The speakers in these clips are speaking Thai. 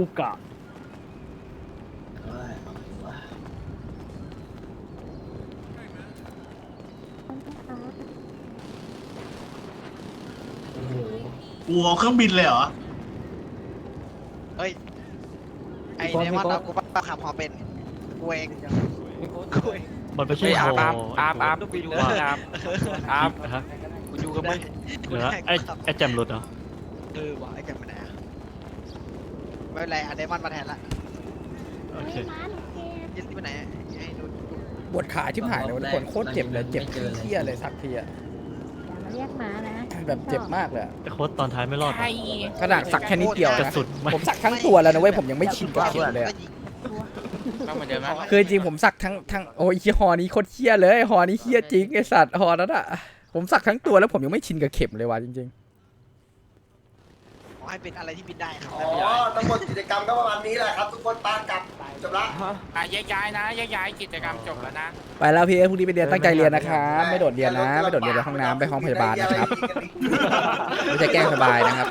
อุกะเอ้ยเอาวะโอ้โหกูเอาเครื่องบินเลยเหรอ เฮ้ย ไอ้เดมอนเอากูปะขับพอเป็นกูเองกูเองมันไม่ใช่เฮ้ยอาฮร์อมอาร์มอาร์มอาร์มกูอยู่กับมึงอาร์มอาร์มฮะกูอยู่กับมึงเหลือไอ้ไอ้แจมรถเหรอ เออว่ะไอ้แก ไปไหนอะไม่เป็นไรอะเดมอนมาแทนละโอเคยินไปไหนอะให้ดูปวดขาชิบหายเลยวันคนโคตรเจ็บเลยเจ็บเที่ยเลยสักทีอะอย่ามาเรียกม้านะแบบเจ็บมากเลยอะไอ้โค้ดตอนท้ายไม่รอดเหรอขนาดสักแค่นิดเดียวกระนะสุนไม่ผมสักทั้งตัวแล้วนะเว้ยผมยังไม่ชินกับเข็มเลยอะก็เหมือนเดิมนะคือจริงผมสักทั้งทั้งโอ้ยฮอนี้โคตรเที่ยเลยฮอนี้เที่ยจริงไอสัตว์ฮอนั้นอะผมสักทั้งตัวแล้วผมยังไม่ชินกับเข็มเลยว่ะจริงขอ ให้เป็นอะไรที่บินได้ครับอ๋อทั้งหมดกิจกรรมก็ประมาณนี้แหละครับ ทุกคนปากลับจบละอะแยกย้ายนะแยกย้ายกิจกรรมจบแล้วนะๆไปแล้วพี่เอ้ยพรุ่งนี้ไปเรียนตั้งใจเรียนนะครับไม่โดดเรียนนะ ไม่โดดเรียนไปห้องน้ำไปห้องพยาบาลนะครับไม่ใช่แกล้งสบายนะครับ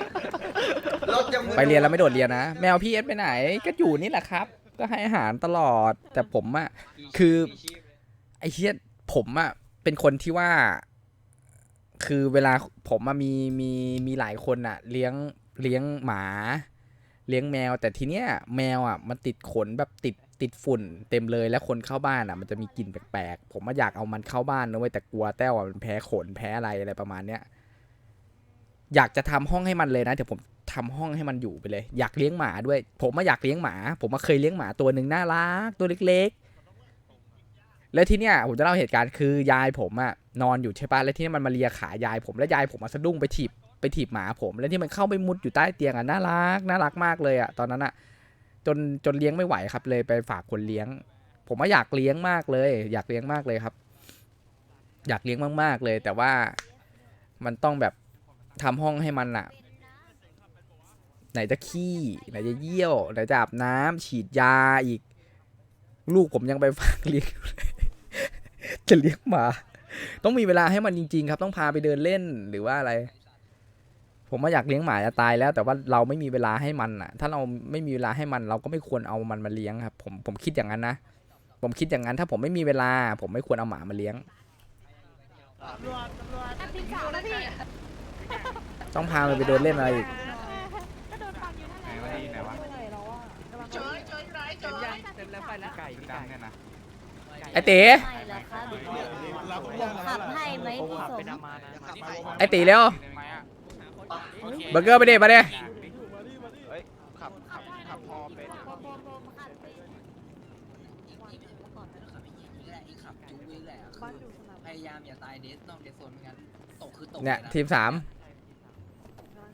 รถจะมือไปเรียนแล้วไม่โดดเรียนนะ แมวพี่เอสไปไหน ก็อยู่นี่แหละครับ ก็ให้อาหารตลอด แต่ผมอะคือไอ้เชี่ยผมอะเป็นคนที่ว่า คือเวลาผมอะมีมีมีหลายคนอะเลี้ยง เลี้ยงหมา เลี้ยงแมว แต่ทีเนี้ยแมวอะมันติดขนแบบติดติดฝุ่นเต็มเลยแล้วคนเข้าบ้านอะ มันจะมีกลิ่นแปลกๆ ผมมาอยากเอามันเข้าบ้านนะเว้ยแต่กลัวแต้วอะมันแพ้ขนแพ้อะไรอะไรประมาณเนี้ยอยากจะทำห้องให้มันเลยนะเดี๋ยวผมทำห้องให้มันอยู่ไปเลย อยากเลี้ยงหมาด้วย ผมมาอยากเลี้ยงหมา ผมมาเคยเลี้ยงหมาตัวหนึ่งน่ารักตัวเล็กๆ แล้วที่เนี้ยผมจะเล่าเหตุการณ์คือยายผมอะนอนอยู่ใช่ปะแล้วที่นี่มันมาเลียขายายผมแล้วยายผมมาสะดุ้งไปถีบ ไปถีบหมาผมแล้วที่มันเข้าไปมุดอยู่ใต้เตียงอะน่ารักน่ารักมากเลยอะตอนนั้นอะจนจนเลี้ยงไม่ไหวครับ เลยไปฝากคนเลี้ยง ผมว่าอยากเลี้ยงมากเลย อยากเลี้ยงมากเลยครับ อยากเลี้ยงมากๆเลย แต่ว่ามันต้องแบบทำห้องให้มันอะ ไหนจะขี้ไหนจะเยี่ยวไหนจะอาบน้ำฉีดยาอีก ลูกผมยังไปฝากเลี้ยงจะเลี้ยงหมาต้องมีเวลาให้มันจริง ๆ ครับ ต้องพาไปเดินเล่นหรือว่าอะไร ผมว่าอยากเลี้ยงหมาจะตายแล้ว แต่ว่าเราไม่มีเวลาให้มันอะ ถ้าเราไม่มีเวลาให้มัน เราก็ไม่ควรเอามันมาเลี้ยงครับ ผมผมคิดอย่างนั้นนะ ผมคิดอย่างนั้น ถ้าผมไม่มีเวลา ผมไม่ควรเอาหมามาเลี้ยงพี่สาวนะพี่ต้องพามันไปเดินเล่นอะไรอีกก็โดนฟังอยู่นั่นแหละไหนวะดีไหนวะเจอเจอไหนเจอเต็มแล้วไปแล้วไก่ดังเนี่ยนะไอเต๋ไม่เหรอครับขับให้ไหมพี่สมขับไปไอตีเร็วไหมอะ เบอร์เกอร์ไปดมาเดเฮ้ยขับขับขับพอเป็นพยายามอย่าตายเดสนอกเดสโซนไม่งั้นตกคือตกเนี่ยทีมสาม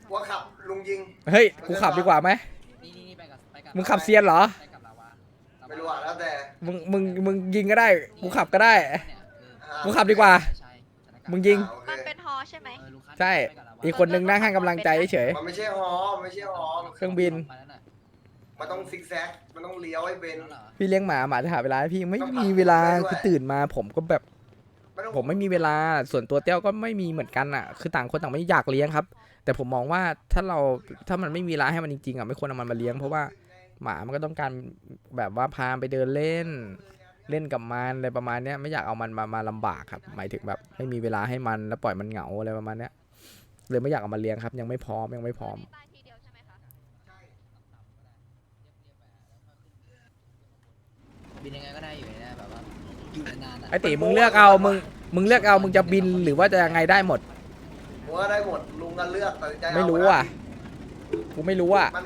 หัวขับลุงยิง เฮ้ยกูขับดีกว่าไหมนี่นี่ไปกับไปกับมึงขับเซียนเหรอไปกับลาวาไม่รู้อะแล้วแต่มึงมึงมึงยิงก็ได้กูขับก็ได้กูขับดีกว่า มึงยิงมันเป็นฮอใช่ไหม ใช่ไปกับลาวาอีกคนนึงนั่งให้กำลังใจเฉย มันไม่ใช่หอไม่ใช่หอเครื่องบินไปแล้วน่ะมันต้องซิกแซก มันต้องเลี้ยวให้เป็นแล้วเหรอพี่เลี้ยงหมาหมาจะหาเวลาให้พี่ไม่มีเวลาคือตื่นมาผมก็แบบต้องผมไม่มีเวลาส่วนตัวเต้วก็ไม่มีเหมือนกันอะ คือต่างคนต่างไม่อยากเลี้ยงครับ แต่ผมมองว่าถ้าเราถ้ามันไม่มีเวลาให้มันจริงๆอะไม่ควรเอามันมาเลี้ยงเพราะว่าหมามันก็ต้องการแบบว่าพาไปเดินเล่น เล่นกับมันอะไรประมาณเนี้ยไม่อยากเอามันมามาลำบากครับ หมายถึงแบบไม่มีเวลาให้มันแล้วปล่อยมันเหงาอะไรประมาณเนี้ย เลยไม่อยากเอามาเลี้ยงครับ ยังไม่พร้อมยังไม่พร้อมบินยังไงก็ได้อยู่ในนะแบบว่าอยู่นานๆอะไอติมึงเลือกเอามึงมึงเลือกเอามึงจะบินหรือว่าจะยังไงได้หมด ผมว่าได้หมดลุงกันเลือกตัดสินใจเอาไม่รู้อะกูไม่รู้อะมัน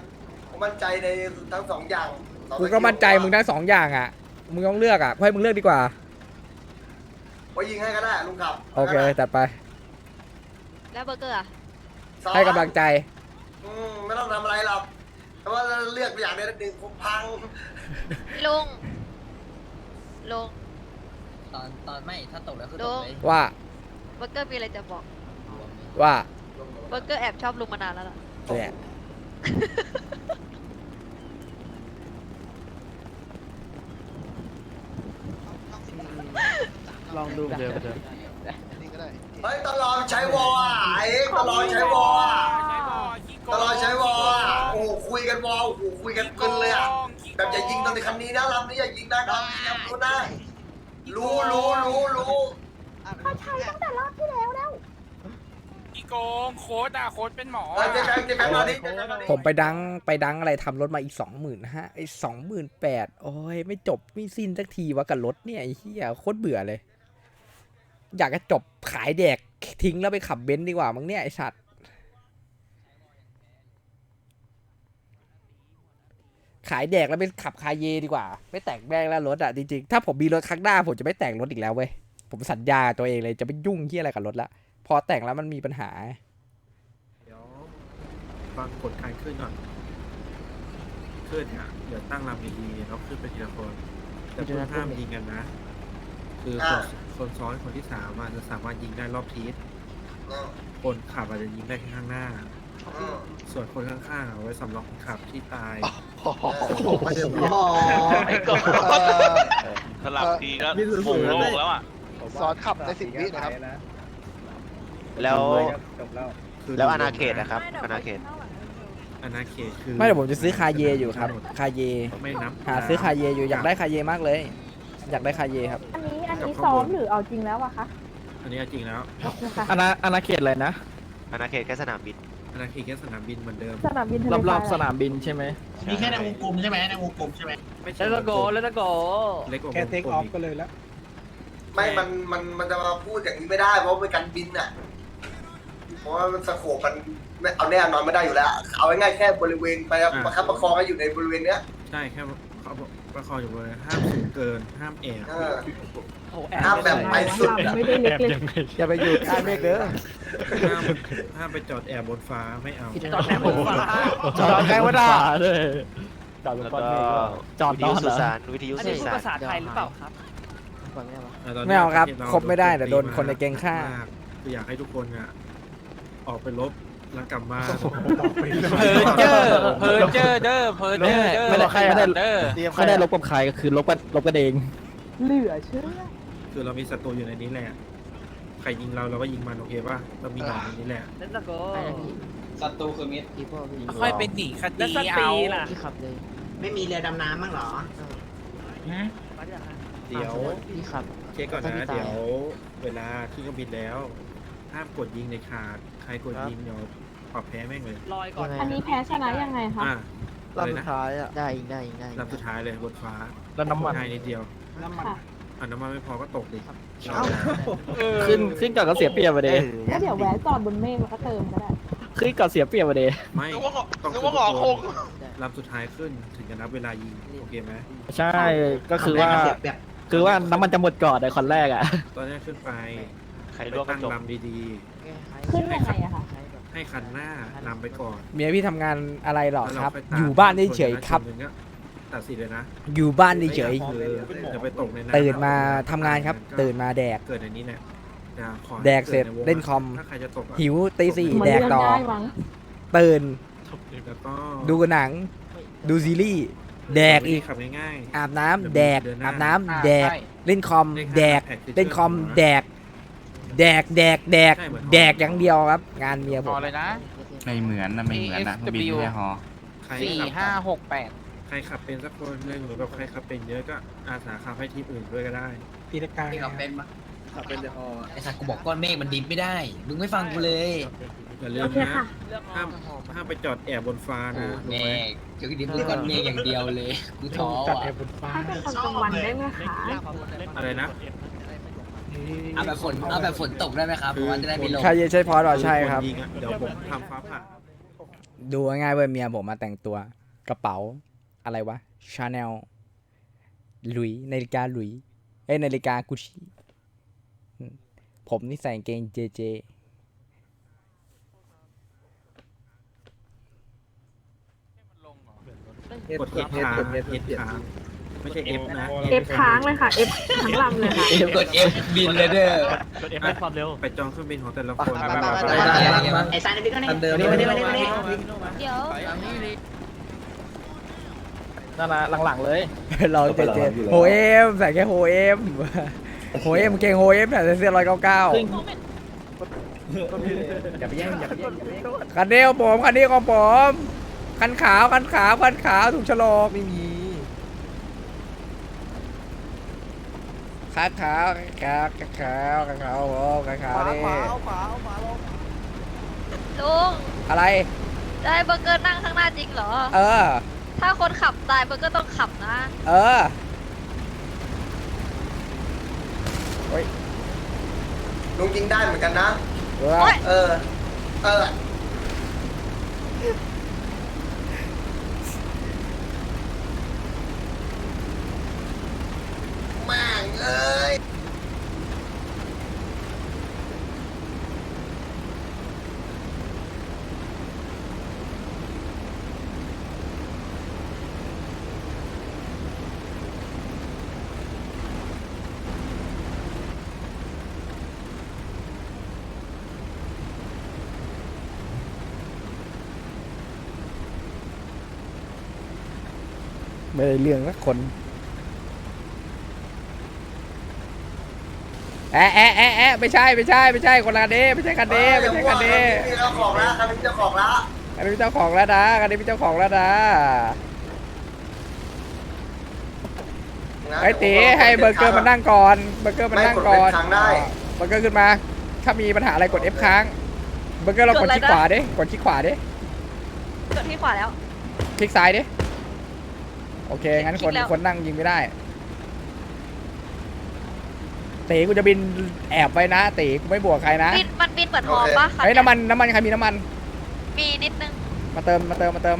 ผมมั่นใจในทั้งสองอย่างสองกูก็มั่นใจมึงทั้งสองอย่างอะมึงต้องเลือกอะให้มึงเลือกดีกว่า ว่ายิงให้ก็ได้ลุงขับโอเคจัดไป แล้วเบอร์เกอร์อะสองให้กำลังใจ อืมไม่ต้องทำอะไรหรอกแต่ว่าเลือกอย่างใดหนึ่งผมพังลุงลุง ตอนตอนไม่ถ้าตกแล้วคือลุตกงเลยว่าเบอร์เกอร์มีอะไรจะบอก ว่าเบอร์เกอร์แอบชอบลุงมานานแล้วล่ะ เนี่ยลองดูเดิมเดิมนี่ก็ได้ เฮ้ยตลอดใช้วอลอะไอ้ตลอดใช้วอลอะใช้บอขี้โกตลอดใช้วอลอะโอ้โหคุยกันวอลโอ้โหคุยกันเพลินเลยอะแบบอย่ายิงตอนในคันนี้นะลำนี้อย่ายิงนะครับอย่ารู้นะรู้รู้รู้รู้เขาใช้ตั้งแต่รอบที่แล้วแล้วพี่โกงโค้ดอะโค้ดเป็นหมอเอออะเจ๊แบงค์เจ๊แบงค์มาดิเจ๊แบงค์มาดิผมไปดังไปดังอะไรทำรถมาอีกสองหมื่นห้าไอ้สองหมื่นแปดโอ้ยไม่จบไม่สิ้นสักทีวะกับรถเนี่ยไอ้เหี้ยโคตรเบื่อเลย อยากจะจบขายแดกทิ้งแล้วไปขับเบนซ์ดีกว่ามั้งเนี่ยไอ้สัตว์ขายแดกแล้วไปขับคาเยดีกว่า ไม่แต่งแม่งแล้วรถอะจริงๆถ้าผมมีรถครั้งหน้าผมจะไม่แต่งรถอีกแล้วเว้ยผมสัญญาตัวเองเลยจะไม่ยุ่งที่อะไรกับรถละพอแต่งแล้วมันมีปัญหาเดี๋ยวฟังกดการขึ้นก่อนขึ้นเนี่ยเดี๋ยวตั้งลำดีๆแล้วขึ้นไปทีละคนแต่เพื่อห้ามยิงกันนะ คือ คนคนซ้อนคนที่สามอาจจะสามารถยิงได้รอบทิศเออคนขับอาจจะยิงได้แค่ข้างหน้าเออส่วนคนข้างๆเอาไว้สำรองคนขับที่ตายไม่ได้ไอ้ก็สลับทีก็โป่งโลกแล้วอะสอนขับในสิบวินะครับ แล้วคือแล้วอนาเขตนะครับอนาเขตอนาเขตคือไม่แต่ผมจะซื้อคาเยอยู่ครับ คาเยไม่นับหาซื้อคาเยอยู่อยากได้คาเยมากเลย อยากได้คาเยครับ อันนี้ อันนี้ซ้อมหรือเอาจริงแล้วอะคะอันนี้จริงแล้วนะคะอนาอนาเขตอะไรนะอนาเขตแค่สนามบินอนาเขตแค่สนามบินเหมือนเดิม สนามบินทะเลรอบทๆสนามบินใช่ไหม มีแค่ในวงกลมไม่ใช่แล้วก็โกแล้วก็โกเล็กกว่าแค่เทคออฟก็เลยแล้ว ไม่ มัน มัน มันจะมาพูดอย่างนี้ไม่ได้ เพราะเป็นการบินอะ เพราะว่ามันสโคปมันไม่เอาแน่นอนไม่ได้อยู่แล้ว เอาง่ายๆแค่บริเวณไปประคับประคองให้อยู่ในบริเวณเนี้ย ใช่แค่เขาบอก ประคองอยู่เลยห้ามสูงเกินห้ามแอบเออห้ามแบบไปสุดอะ ไม่ได้เล็กเลยอย่าไปอยู่ใต้เมฆเด้อห้ามห้ามไปจอดแอร์บนฟ้าไม่เอาจอดแค่บนฟ้าจอดแค่บนฟ้าด้วยจอดบนแล้วฟ้าก็จอดวินทอยุนเหรสื่ออสารวิทยุสื่อสารไทยหรือเปล่าครับะตนนี้ไม่เอาครับปะทศครบไม่ได้เดี๋ยวโดนคนในแก๊งฆ่ามกคืออยากให้ทุกคนอะออกไปลบ แล้วกลับมาเพอเจอร์เพอเจอร์เด้อเพอเจอร์เด้อไม่ได้ไม่ได้เด้อไม่ได้ลบกับใครก็คือลบกันลบกันเองเหลือเชื่อคือเรามีศัตรูอยู่ในนี้แหละใครยิงเราเราก็ยิงมันโอเคป่ะเรามีหนอนในนี้แหละแล้วก็โกศัตรูคือมิตรค่อยเป็นหนีคแล้วดีสเอาปีล่ะไม่มีเรือดำน้ำมั้งเหรอเดี๋ยวเช็คก่อนนะเดี๋ยวเวลาขึ้นเครื่องบินแล้วห้ามกดยิงในขาด ใครกดยิงเดี๋ยว ปรับแพ้แม่งเลย ลอยก่อน อันนี้แพ้ชนะยังไงคะอะอะไรนะได้อีกได้อีกได้ลำสุดท้ายเลยบนฟ้าแล้วน้ำมันง่ายนิดเดียวค่ะอะน้ำมันไม่พอก็ตกดิขึ้นขึ้นก่อนก็เสียเปรียบมาเดก็เดี๋ยวแวะจอดบนเมฆแล้วก็เติมก็ได้ขึ้นก่อนเสียเปรียบมาเดไม่นึกว่าต้องนึกขึ้นว่าทุงกอคคงนลำสุดท้ายขึ้นถึงจะนับเวลายิงโอเคไหมใช่ก็คือว่า คือว่าน้ำมันจะหมดก่อนในคนแรกอะ ตอนนี้ขึ้นไปใครไปลวกกระตั้งจกลำดีขึ้นยังไงอะคะๆ ให้คันหน้านำไปก่อนเมียพี่ทำงานอะไรหรอแล้วครับไปตมอยู่บ้านเฉยๆครับนหนึ่งอะตัดสินเลยนะอยู่บ้านเฉยคือจะไปตกในน้ำๆตื่นมาทำงานครับ ตื่นมาแดก เกิดในนี้แหละอย่าขอให้แดกเสร็จดในวงเล่นคอม ถ้าใครจะตกอะหิวตีสี่เหมือนแดกเลื่อนต่อได้มั้งตื่น แล้วก็ดูหนัง ดูซีรีส์แดกอีก ขับง่ายอาบน้ำแดกเดินหน้าอาบน้ำแดก เล่นคอมๆเลขห้าแดกแพ็คเล่นคอม แดก แดกแดกแดกใช่เหมือนแดกอย่างเดียวครับ งานเมียพผอมเลยนะ ไม่เหมือนนะไม่เหมือนนะเครื่องบินไม่ใช่ฮอใครสี่ขับห้าหกแปดใครขับเป็นสักคนหนึ่งหรือแบบใครขับเป็นเยอะก็อาสาขับให้ทีมอื่นด้วยก็ได้พี่ขับเป็นปะขับเป็นเดี๋ยวไอ้สัตว์กูบอกก้อนเมฆมันดิบไม่ได้ มึงไม่ฟังกูเลยอย่าลืโอมเคนะค่ะห้ามห้ามไปจอดแอบบนฟ้าโอ้นะรู้เมไหมฆเดี๋ยวดิบก้อนเมฆอย่างเดียวเลย กูท้ออะให้เป็นตอนกลางวันได้ไหมคะอะไรนะ เอาแบบฝนเอาแบบฝนตกได้ไหมครับเพราะว่าจะได้ไม่ลงใครจะใช้พอร์ตหรอใช่ครับ นยิงอะเดี๋ยวผมทำฟ้าผ่า ดูง่ายๆเว้ยเมียผมมาแต่งตัวกระเป๋าอะไรวะชาแนลหลุยนาฬิกาหลุยเอ้ยนาฬิกากุชชี่ผมนี่ใส่กางเกงเจเจกดเฮดค้างเฮดค้าง ไม่ใช่เอฟนะ เอฟค้างเลยค่ะ เอฟทั้งลำเลยค่ะกด F บินเลยเด้อ กดเอฟให้ความเร็ว ไปจองเครื่องบินของแต่ละคนไปไปไปได้ได้ได้ไอ้ซานนี่ก็อันเดิมเดี๋ยวนั่นนะหลังๆเลย เราเจเจโฮเอมใส่แค่โฮเอมโฮเอมเกงโฮเอมใส่เสื้อร้อยเก้าเก้าขึ้นอย่าไปแย่งอย่าไปแย่งอย่าไปแย่งคันนี้ของผมคันนี้ของผมคันขาวคันขาวคันขาวถูกฉลกไม่มี คันขาวคันขาวคันขาวคันขาวโอ้คันขาวนี่ลุงอะไรจะให้เบอร์เกอร์นั่งข้างหน้าจริงเหรอ เออ ถ้าคนขับตายเบอร์เกอร์ต้องขับนะ เออลุงยิงได้เหมือนกันนะ เออ เออ เออ แม่งเอ้ย ไม่ได้เรื่องสักคน แอะแอะแอะแอะไม่ใช่ไม่ใช่ไม่ใช่คนละคันนี้ไม่ใช่คันนี้ไม่ใช่คันนี้มีเจ้าของแล้วคันนี้มีเจ้าของแล้วคันนี้เป็นเจ้าของแล้วนะคันนี้เป็นเจ้าของแล้วนะไอ้ตีให้เบอร์เกอร์มันนั่งก่อนเบอร์เกอร์มันนั่งก่อนไม่กดเป็นทางได้เบอร์เกอร์ขึ้นมา ถ้ามีปัญหาอะไรกด F ค้างเบอร์เกอร์เรากดคลิกขวาดิกดคลิกขวาดิกดที่ขวาแล้วคลิกซ้ายดิโอเคงั้นคนคลิกแล้วคนนั่งยิงไม่ได้ ตีกูจะบินแอบไว้นะตีกูไม่บวกใครนะบินมันบินเหมือนฮอปะคะเฮ้ยน้ำมันน้ำมันใครมีน้ำมัน มีนิดนึงมาเติมมาเติมมาเติม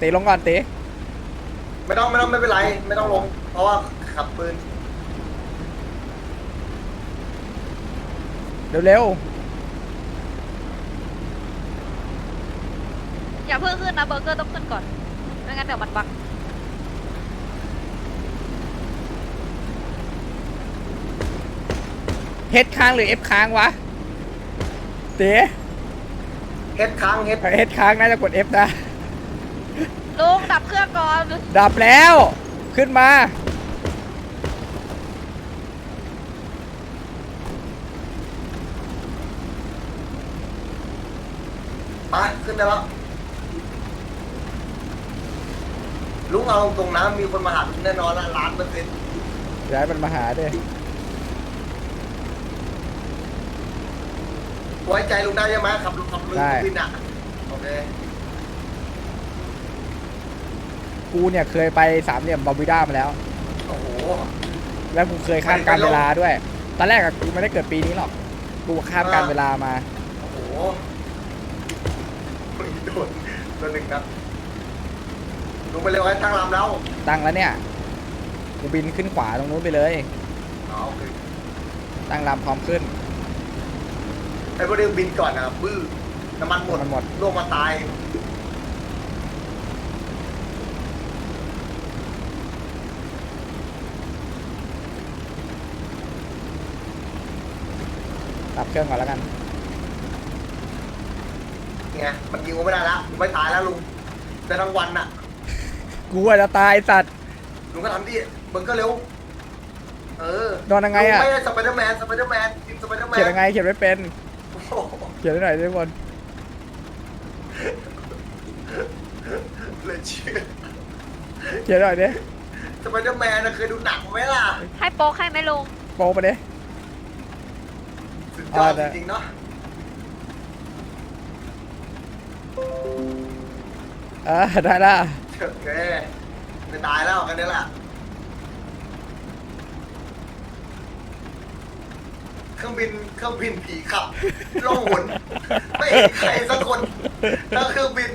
ตีลงก่อนตีไม่ต้องไม่ต้องไม่เป็นไร ไม่ต้องลง เพราะว่าขับปืนเร็วอย่าเพิ่งขึ้นนะเบอร์เกอร์ต้องขึ้นก่อนไม่งั้นเดี๋ยวมันบัก เฮดค้างหรือ F ค้างวะตีเฮ็ดค้างเฮ็ดเฮดค้างน่าจะกด F นะ ลุงดับเครื่องก่อนดับแล้ว ขึ้นมา ไปขึ้นได้แล้วลุงเอาตรงๆนะมีคนมาหาลุงแน่นอนละล้านเปอร์เซ็นต์ย้ายมันมาหาดิ ไว้ใจลุงได้ใช่ไหมขับลุงขับลุงวินอะโอเคกูเนี่ยเคยไปสามเหลี่ยมบาบิด้ามาแล้ว โอ้โห แล้วกูเคยข้ามการเวลาด้วย ตอนแรกอะกูไม่ได้เกิดปีนี้หรอก กูข้ามการเวลามา โอ้โหโดนโดนหนึ่งครับลุงไปเร็วไอ้ตั้งลำแล้วตั้งแล้วเนี่ย กูบินขึ้นขวาตรงนู้นไปเลยอ๋อโอเคตั้งลำพร้อมขึ้น ไอ้พวกนี้บินก่อนนะบื้อน้ำมันหมดน้ำมันหมดโลกมาตายตับเครื่องก่อนแล้วกัน ไง มันยิงกูไม่ได้แล้วกูไม่ตายแล้วลุงแต่ทั้งวันน่ะ กูอาจจะตายสัตว์ ลุงก็ทำดิมึงก็เร็ว เออโดนยังไงอะ ลุไม่ใช่สไปเดอร์แมน สไปเดอร์แมนทีมสไปเดอร์แมน เขียนยังไงเขียนไม่เป็นโอ้โหเขียนให้หน่อยทุกคนเลยเชื่อเขียนหน่อยดิสไปเดอร์แมนน่ะเคยดูหนังไหมล่ะให้โป๊กให้ไหมลุงโปรไปดิ สุดยอดอ่าได้จริงๆเนาะเออได้ละโอเคไม่ตายแล้วกันนี่แหละ เค รื่องบินเครื่องบินผีขับล่องหนไม่เห็นใครสักคนแล้วเครื่องบิน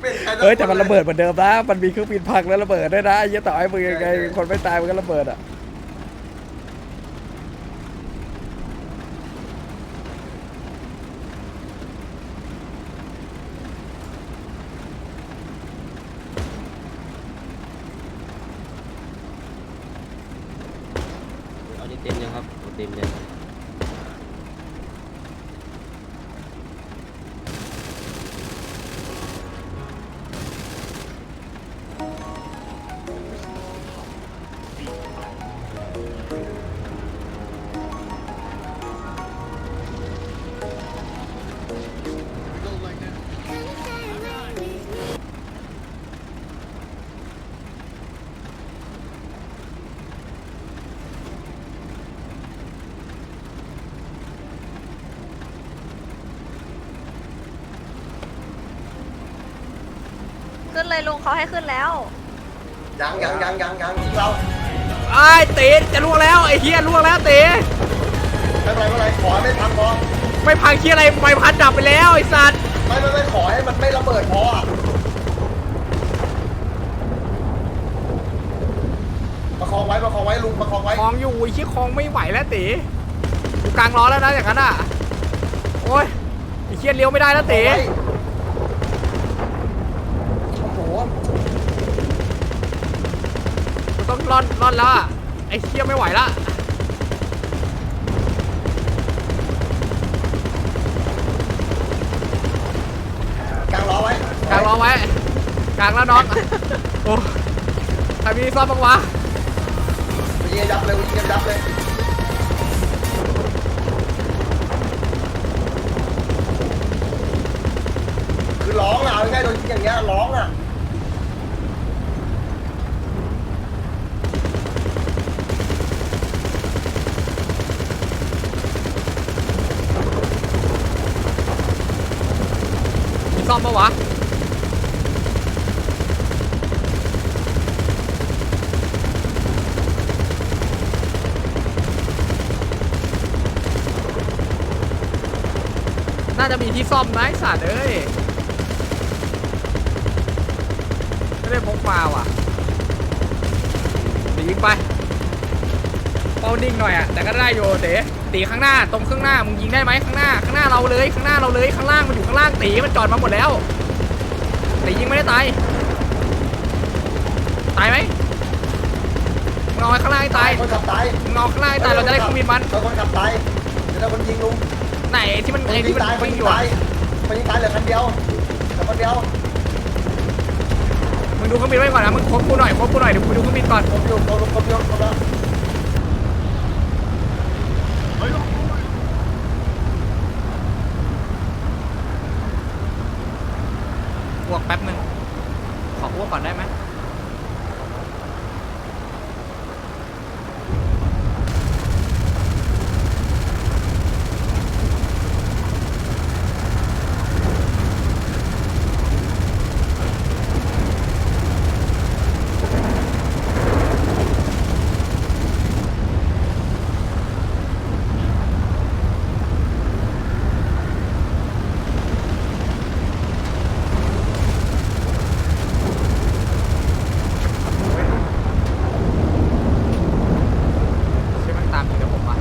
ไม่เห็นใครสักคนเฮ้ยแต่มันระเบิดเหมือนเดิมนะ มันมีเครื่องบินพังแล้วระเบิดด้วยนะไอ้เหี้ยต่อให้มึงยังไงคนไม่ตายมันก็ระเบิดอะ เอาเต็มยังครับเต็มเลย เลยลุงเขาให้ขึ้นแล้ว ยังยังยังยังยังเราไอ้ยตีจะล่วงแล้วไอ้เฮียล่วงแล้วตีไม่เป็นไรไม่เป็นไรขอให้ไม่พังพอไม่พังเฮียอะไรไฟพันดับไปแล้วไอ้สัตว์ไม่ไม่ไม่ขอให้มันไม่ระเบิดพออะประคองไว้ประคองไว้ลุงประคองไว้คลองอยู่ไอ้เฮียคลองไม่ไหวแล้วตีอยู่กลางล้อแล้วนะอย่างนั้นอะโอ้ยไอ้เฮียเลี้ยวไม่ได้แล้วตีโอ้โห กูต้อง ร่อนร่อนแล้วอะไอ้เฮียไม่ไหวละกางล้อไว้กลางล้อไว้กลางแล้วน้องโอ้ใครมีซ่อมบ้างวะไปยิงยับเลยยิงยับเลยคือร้องอะเอาง่ายๆโดนยิงอย่างเงี้ยร้องอะ มีซ่อม ปะวะน่าจะมีที่ซ่อมนะไอ้สัตว์เอ้ยไม่ได้พกมาว่ะเดี๋ยวยิงไปเป้านิ่งหน่อยอะ แต่ก็ได้อยู่เด๋ ตีข้างหน้าตรงข้างหน้ามึงยิงได้ไหมข้างหน้าข้างหน้าเราเลยข้างหน้าเราเลยข้างล่างมันอยู่ข้างล่างตีมันจอดมาหมดแล้วตียิงไม่ได้ตายตายไหมมึงเอาไว้ข้างล่างให้ตายคนขับตายมึงเอาข้างล่างให้ตายเราจะได้เครื่องบินมันคนขับตายเดี๋ยวเราคนยิงลุงไหนที่มันคนไอ้ยิที่งมันตายคนวิ่งยิองยู่ตาอะยคนยิงตายเหลือคันเดียวเหลือคนเดียวมึงดูเครื่องบินไว้ก่อนนะมึงคบกูหน่อยคบกูหน่อยเดี๋ยวกูดูเครื่องบินก่อนครบอยู่ครบครบอยู่ครบแล้ว อ้วกแป๊บนึงขออ้วกก่อนได้ไหมใช่มันตามอยู่แล้วผมอะ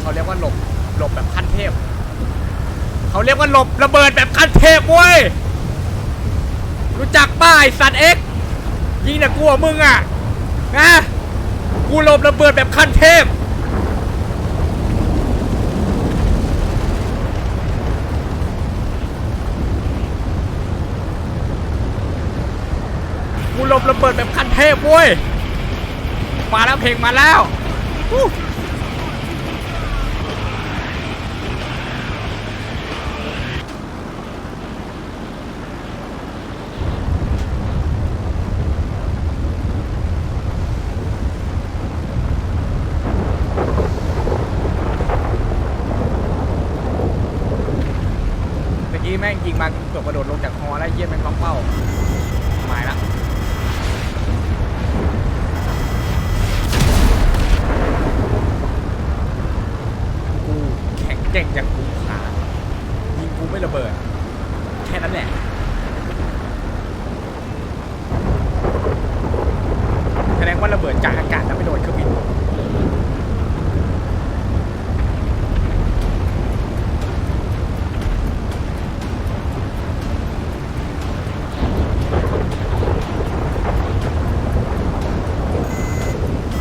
เขาเรียกว่าหลบหลบแบบขั้นเทพ เขาเรียกว่าหลบระเบิดแบบขั้นเทพเว้ย รู้จักป้ายสัตว์เอ็กซ์ยิงแต่กลัวมึงอะนะกูหลบระเบิดแบบขั้นเทพกูหลบระเบิดแบบคันเทพเว้ยมาแล้วเพลงมาแล้วอู้เมื่อกี้แม่ง ยิงมาเกือบกระโดดลงจากฮอแล้วเยี่ยมแม่งล็อกเป้าหมายละกูแข็งเก่งอย่าง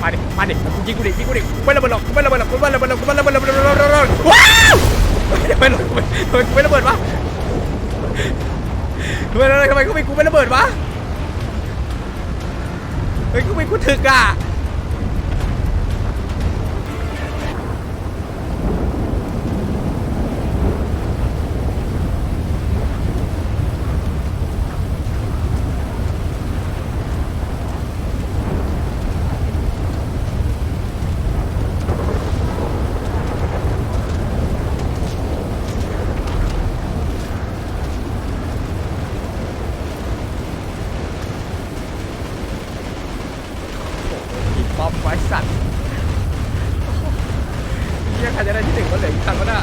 มาดิมาดิกูยิงกูดิยิงกูดิไม่ระเบิดหรอกไม่ระเบิดหรอกไม่ระเบิดหรอกไม่ระเบิดหรอกไม่ระเบิดหรอกว้าวไม่ระเบิดไม่ระเบิดวะทำไมทำไมกูไม่กูไม่ระเบิดวะเฮ้ยกูไม่กูถึกอะ สัตว์เฮียใครจะได้ที่หนึ่งก็เหลืออีกครั้งก็ได้